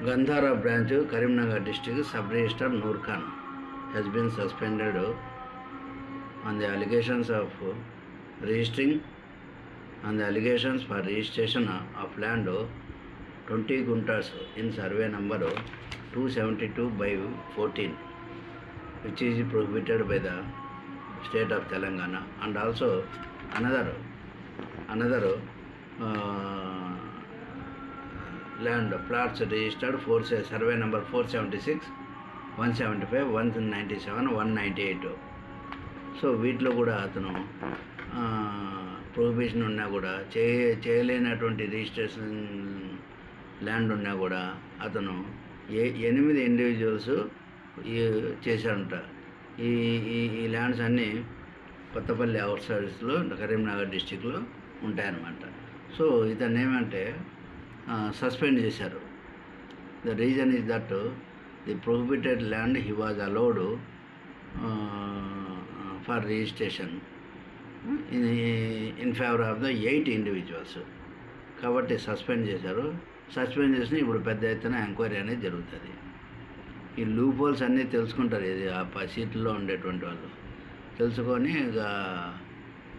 Gandhara branch of Karimnagar district sub-registrar Noor Khan has been suspended on the allegations of registration of land 20 quintals in survey number 272/14, which is prohibited by the state of Telangana, and also another uh, land plots registered for survey number four seventy six one seventy five one ninety seven one ninety eight so వీటిలో కూడా అతను prohibition ఉన్నా కూడా చేయ చేయలేనటువంటి registration land ఉన్నా కూడా అతను ఏ ఎనిమిది ఇండివిజువల్స్ చేశారంట ఈ ఈ ఈ ల్యాండ్స్ అన్నీ కొత్తపల్లి అవుట్ సర్వీస్లో కరీంనగర్ డిస్టిక్లో ఉంటాయన్నమాట సో ఇతను ఏమంటే సస్పెండ్ చేశారు the reason is that the prohibited land he was allowed for registration in in favour of the eight individuals కాబట్టి సస్పెండ్ చేశారు సస్పెండ్ చేసిన ఇప్పుడు పెద్ద ఎత్తున ఎంక్వైరీ అనేది జరుగుతుంది ఈ లూప్ హోల్స్ అన్నీ తెలుసుకుంటారు ఇది ఆ సీట్లో ఉండేటువంటి వాళ్ళు తెలుసుకొని ఇక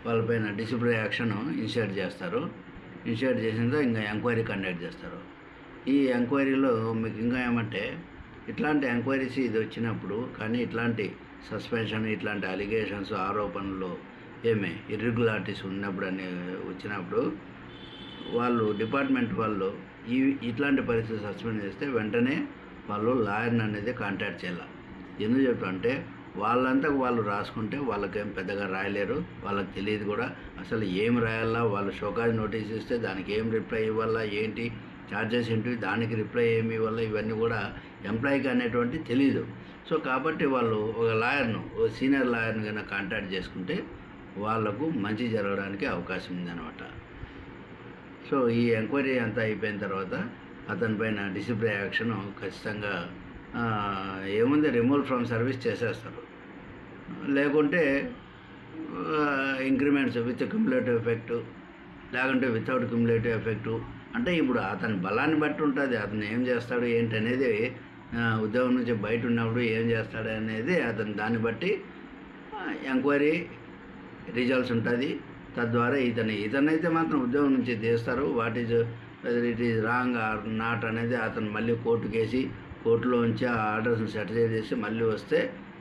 వాళ్ళపైన డిసిప్లిన్ యాక్షన్ ఇన్షియేట్ చేస్తారు ఇన్స్టిట్యూట్ చేసిందో ఇంకా ఎంక్వైరీ కండక్ట్ చేస్తారు ఈ ఎంక్వైరీలో మీకు ఇంకా ఏమంటే ఇట్లాంటి ఎంక్వైరీస్ ఇది వచ్చినప్పుడు కానీ ఇట్లాంటి సస్పెన్షన్ ఇట్లాంటి అలిగేషన్స్ ఆరోపణలు ఏమే ఇర్రెగ్యులారిటీస్ ఉన్నప్పుడు అని వచ్చినప్పుడు వాళ్ళు డిపార్ట్మెంట్ వాళ్ళు ఈ ఇట్లాంటి పరిస్థితి సస్పెండ్ చేస్తే వెంటనే వాళ్ళు లాయర్ని అనేది కాంటాక్ట్ చేయాలి ఎందుకు చెప్పంటే వాళ్ళంతా వాళ్ళు రాసుకుంటే వాళ్ళకేం పెద్దగా రాయలేరు వాళ్ళకి తెలియదు కూడా అసలు ఏం రాయాలా వాళ్ళు షోకాజ్ నోటీస్ ఇస్తే దానికి ఏం రిప్లై ఇవ్వాలా ఏంటి ఛార్జెస్ ఏంటివి దానికి రిప్లై ఏమి ఇవ్వాలా ఇవన్నీ కూడా ఎంప్లాయీకి అనేటువంటి తెలియదు సో కాబట్టి వాళ్ళు ఒక లాయర్ను ఓ సీనియర్ లాయర్ను కన్నా కాంటాక్ట్ చేసుకుంటే వాళ్లకు మంచి జరగడానికి అవకాశం ఉందన్నమాట సో ఈ ఎంక్వైరీ అంతా అయిపోయిన తర్వాత అతని పైన డిసిప్లిన్ యాక్షన్ ఖచ్చితంగా ఏముంది రిమూవల్ ఫ్రమ్ సర్వీస్ చేసేస్తారు లేకుంటే ఇంక్రిమెంట్స్ విత్ క్యుములేటివ్ ఎఫెక్టు లేకుంటే వితౌట్ క్యుములేటివ్ ఎఫెక్టు అంటే ఇప్పుడు అతని బలాన్ని బట్టి ఉంటుంది అతను ఏం చేస్తాడు ఏంటి అనేది ఉద్యోగం నుంచి బయట ఉన్నప్పుడు ఏం చేస్తాడు అనేది అతను దాన్ని బట్టి ఎంక్వైరీ రిజల్ట్స్ ఉంటుంది తద్వారా ఇతను ఇతనైతే మాత్రం ఉద్యోగం నుంచి తీస్తారు what is whether it is wrong or not అనేది అతను మళ్ళీ కోర్టుకేసి కోర్టులో ఉంచి ఆ ఆర్డర్స్ని సెటిల్ చేసి మళ్ళీ వస్తే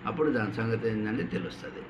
అప్పుడు దాని సంగతి ఏంటంటే తెలుస్తుంది